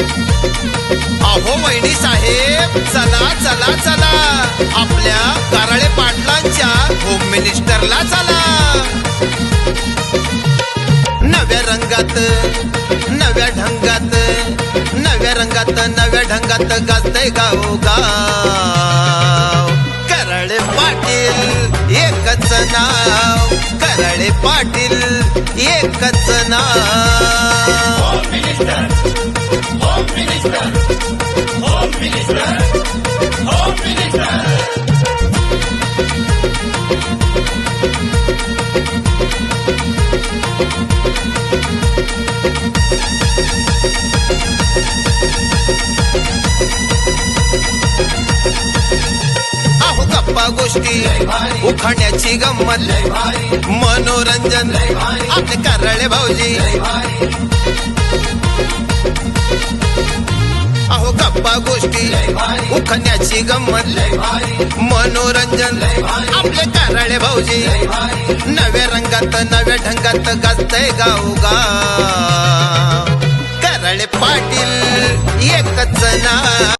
अहो मैनी साहेब चला चला चला. आपल्या कराळे पाटलांच्या होम मिनिस्टरला चला. नव्या रंगात नव्या ढंगात नव्या रंगात नव्या ढंगात गाजतय गाव गाव कराळे पाटील एकच नाव कराळे पाटील एकच ना Thank you. गप्पा गोष्टी उखाण्याची गंमत मनोरंजन आपले कारळे भाऊजी. अहो गप्पा गोष्टी उखण्याची गंमत मनोरंजन आपले कारळे भाऊजी. नव्या रंगात नव्या ढंगात गाजतय गाव गा पाटील एकच ना